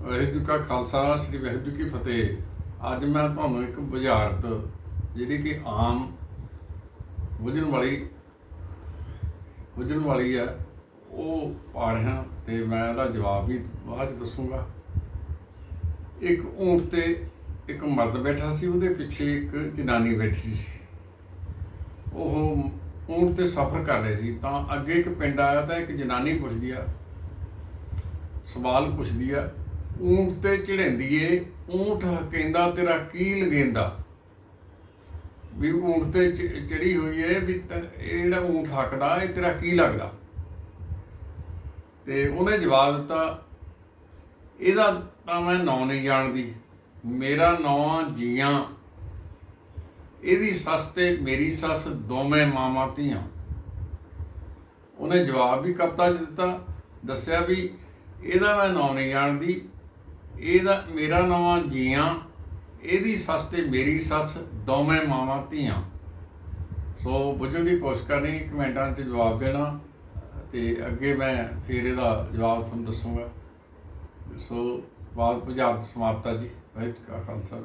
ਵਾਹਿਗੁਰੂ ਕਾ ਖਾਲਸਾ, ਸ੍ਰੀ ਵਾਹਿਗੁਰੂ ਕੀ ਫਤਿਹ। ਅੱਜ ਮੈਂ ਤੁਹਾਨੂੰ ਇੱਕ ਬੁਝਾਰਤ ਜਿਹੜੀ ਕਿ ਆਮ ਬੁਝਣ ਵਾਲੀ ਬੁਝਣ ਵਾਲੀ ਹੈ, ਉਹ ਪਾ ਰਿਹਾ ਤੇ ਮੈਂ ਇਹਦਾ ਜਵਾਬ ਵੀ ਬਾਅਦ ਚ ਦੱਸੂਗਾ। ਇੱਕ ਊਂਟ ਤੇ ਇੱਕ ਮਰਦ ਬੈਠਾ ਸੀ, ਉਹਦੇ ਪਿੱਛੇ ਇੱਕ ਜਨਾਨੀ ਬੈਠੀ ਸੀ। ਉਹ ਊਂਟ ਤੇ ਸਫ਼ਰ ਕਰ ਰਹੇ ਸੀ, ਤਾਂ ਅੱਗੇ ਇੱਕ ਪਿੰਡ ਆਇਆ ਤਾਂ ਇੱਕ ਜਨਾਨੀ ਪੁੱਛਦੀ ਆ, ਸਵਾਲ ਪੁੱਛਦੀ ਆ ਊਂਟ ਤੇ ਚੜ੍ਹੈਂਦੀ ਏ ਊਂਟ ਕਹਿੰਦਾ ਤੇਰਾ ਕੀ ਲਗੇਂਦਾ ਵੀ ਊਂਟ ਤੇ ਚ- ਚੜੀ ਹੋਈ ਏ, ਵੀ ਇਹ ਜਿਹੜਾ ਊਂਟ ਹੱਕਦਾ ਇਹ ਤੇਰਾ ਕੀ ਲੱਗਦਾ? ਤੇ ਉਹਨੇ ਜਵਾਬ ਦਿੱਤਾ, ਇਹਦਾ ਤਾਂ ਮੈਂ ਨਾਂ ਨਹੀਂ ਜਾਣਦੀ, ਮੇਰਾ ਨਾਂ ਜੀਆਂ। ਇਹਦੀ ਸੱਸ ਤੇ ਮੇਰੀ ਸੱਸ ਦੋਵੇਂ ਮਾਵਾਂ ਧੀਆਂ। ਉਹਨੇ ਜਵਾਬ ਵੀ ਕਪਤਾ ਚ ਦਿੱਤਾ, ਦੱਸਿਆ ਵੀ ਇਹਦਾ ਮੈਂ ਨਾਂ ਨਹੀਂ ਜਾਣਦੀ ਇਹਦਾ ਮੇਰਾ ਨਵਾਂ ਜੀਆਂ, ਇਹਦੀ ਸੱਸ ਤੇ ਮੇਰੀ ਸੱਸ ਦੋਵੇਂ ਮਾਵਾਂ ਧੀਆਂ। ਸੋ ਬੁੱਝਣ ਦੀ ਕੋਸ਼ਿਸ਼ ਕਰਨੀ ਕਮੈਂਟਾਂ 'ਚ ਜਵਾਬ ਦੇਣਾ ਤੇ ਅੱਗੇ ਮੈਂ ਫਿਰ ਇਹਦਾ ਜਵਾਬ ਤੁਹਾਨੂੰ ਦੱਸੂਗਾ। ਸੋ ਬਾਤ ਬੁਝਾਰਤ ਸਮਾਪਤਾ ਜੀ। ਵਾਹਿਗੁਰੂ ਜੀ ਕਾ ਖਾਲਸਾ